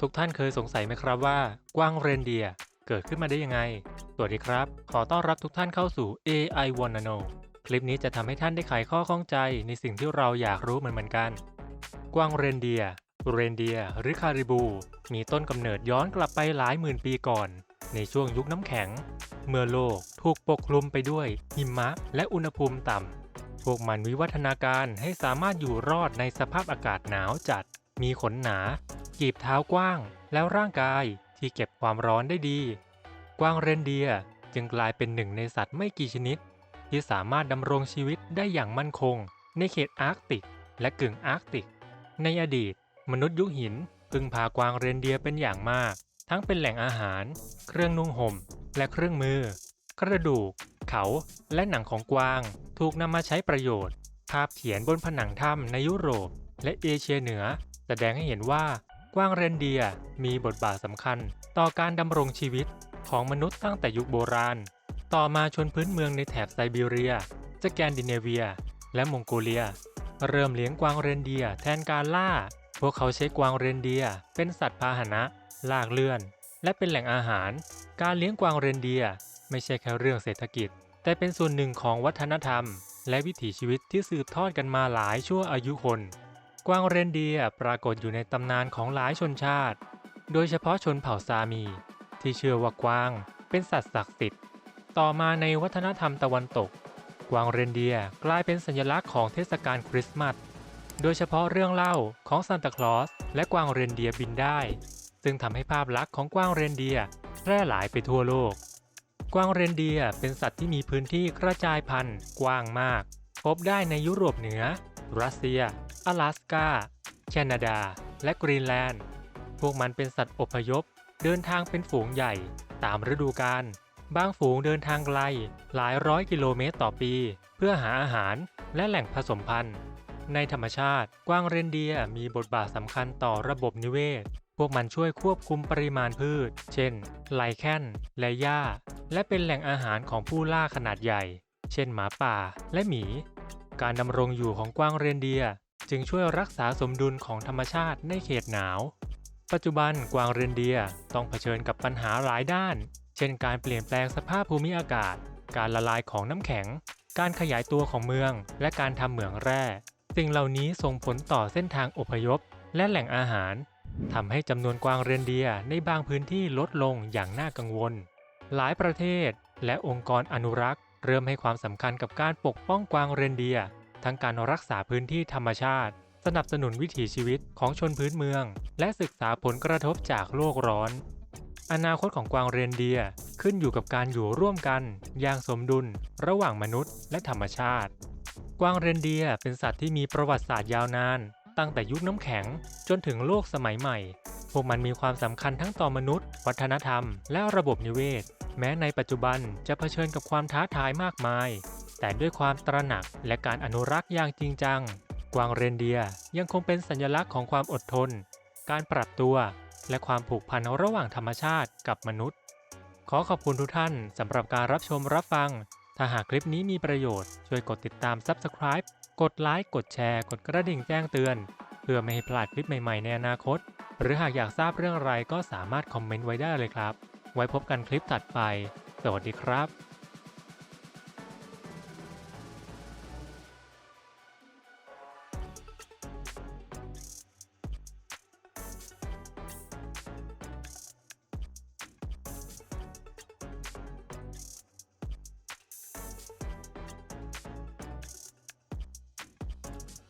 ทุกท่านเคยสงสัยไหมครับว่ากวางเรนเดียเกิดขึ้นมาได้ยังไง สวัสดีครับ ขอต้อนรับทุกท่านเข้าสู่ AI Wanna Know คลิปนี้จะทำให้ท่านได้ไขข้อข้องใจในสิ่งที่เราอยากรู้เหมือนกัน กวางเรนเดีย เรนเดีย หรือคาริบู มีต้นกำเนิดย้อนกลับไปหลายหมื่นปีก่อน ในช่วงยุคน้ำแข็ง เมื่อโลกถูกปกคลุมไปด้วยหิมะและอุณหภูมิต่ำ พวกมันวิวัฒนาการให้สามารถอยู่รอดในสภาพอากาศหนาวจัด มีขนหนา กีบเท้ากว้างแล้วร่างกายที่เก็บความร้อนได้ดี กวางเรนเดียจึงกลายเป็นหนึ่งในสัตว์ไม่กี่ชนิด ที่สามารถดำรงชีวิตได้อย่างมั่นคง ในเขตอาร์กติก และกึ่งอาร์กติก ในอดีต มนุษย์ยุคหินพึ่งพากวางเรนเดียเป็นอย่างมาก ทั้งเป็นแหล่งอาหาร เครื่องนุ่งห่ม และเครื่องมือ กระดูก เขาและหนังของกวางถูกนำมาใช้ประโยชน์ ภาพเขียนบนผนังถ้ำในยุโรป และเอเชียเหนือ แสดงให้เห็นว่า กวางเรนเดียมีบทบาทสำคัญ ต่อการดำรงชีวิตของมนุษย์ตั้งแต่ยุคโบราณ ต่อมาชนพื้นเมืองในแถบไซบีเรียสแกนดิเนเวีย และมองโกเลีย เริ่มเลี้ยงกวางเรนเดียแทนการล่า พวกเขาใช้กวางเรนเดียเป็นสัตว์พาหนะ ลากเลื่อน และเป็นแหล่งอาหาร การเลี้ยงกวางเรนเดียไม่ใช่แค่เรื่องเศรษฐกิจ แต่เป็นส่วนหนึ่งของวัฒนธรรม และวิถีชีวิตที่สืบทอดกันมาหลายชั่วอายุคน กวางเรนเดียปรากฏอยู่ในตำนานของหลายชนชาติ โดยเฉพาะชนเผ่าซามี ที่เชื่อว่ากวางเป็นสัตว์ศักดิ์สิทธิ์ ต่อมาในวัฒนธรรมตะวันตก กวางเรนเดียกลายเป็นสัญลักษณ์ของเทศกาลคริสต์มาส โดยเฉพาะเรื่องเล่าของซานตาคลอสและกวางเรนเดียบินได้ ซึ่งทำให้ภาพลักษณ์ของกวางเรนเดียแพร่หลายไปทั่วโลก กวางเรนเดียเป็นสัตว์ที่มีพื้นที่กระจายพันธุ์กว้างมาก พบได้ในยุโรปเหนือ รัสเซีย 阿拉สกา แคนาดา และกรีนแลนด์ พวกมันเป็นสัตว์อพยพ เดินทางเป็นฝูงใหญ่ ตามฤดูกาล บางฝูงเดินทางไกล หลายร้อยกิโลเมตรต่อปี เพื่อหาอาหารและแหล่งผสมพันธุ์ ในธรรมชาติ กวางเรนเดียร์มีบทบาทสำคัญต่อระบบนิเวศ พวกมันช่วยควบคุมปริมาณพืช เช่น ไลแคนและหญ้า และเป็นแหล่งอาหารของผู้ล่าขนาดใหญ่ เช่นหมาป่าและหมี การดำรงอยู่ของกวางเรนเดียร์ จึงช่วยรักษาสมดุลของธรรมชาติในเขตหนาว ปัจจุบันกวางเรนเดียต้องเผชิญกับปัญหาหลายด้าน เช่นการเปลี่ยนแปลงสภาพภูมิอากาศ การละลายของน้ำแข็ง การขยายตัวของเมือง และการทำเหมืองแร่ สิ่งเหล่านี้ส่งผลต่อเส้นทางอพยพ และแหล่งอาหารทำให้จำนวนกวางเรนเดียในบางพื้นที่ลดลงอย่างน่ากังวล หลายประเทศและองค์กรอนุรักษ์ เริ่มให้ความสำคัญกับการปกป้องกวางเรนเดีย ทั้งการรักษาพื้นที่ธรรมชาติ สนับสนุนวิถีชีวิตของชนพื้นเมือง และศึกษาผลกระทบจากโลกร้อน อนาคตของกวางเรนเดียขึ้นอยู่กับการอยู่ร่วมกัน อย่างสมดุล ระหว่างมนุษย์และธรรมชาติ กวางเรนเดียเป็นสัตว์ที่มีประวัติศาสตร์ยาวนาน ตั้งแต่ยุคน้ำแข็งจนถึงโลกสมัยใหม่ พวกมันมีความสำคัญทั้งต่อมนุษย์ วัฒนธรรม และระบบนิเวศ แม้ในปัจจุบันจะเผชิญกับความท้าทายมากมาย แต่ด้วยความตระหนักและการอนุรักษ์อย่างจริงจัง กวางเรนเดียร์ยังคงเป็นสัญลักษณ์ของความอดทน การปรับตัว และความผูกพันระหว่างธรรมชาติกับมนุษย์ ขอขอบคุณทุกท่านสำหรับการรับชมรับฟัง ถ้าหากคลิปนี้มีประโยชน์ ช่วยกดติดตาม Subscribe กดไลค์กดแชร์ กดกระดิ่งแจ้งเตือน เพื่อไม่ให้พลาดคลิปใหม่ ๆ ในอนาคต หรือหากอยากทราบเรื่องอะไรก็สามารถคอมเมนต์ไว้ได้เลยครับ ไว้พบกันคลิปถัดไป สวัสดีครับ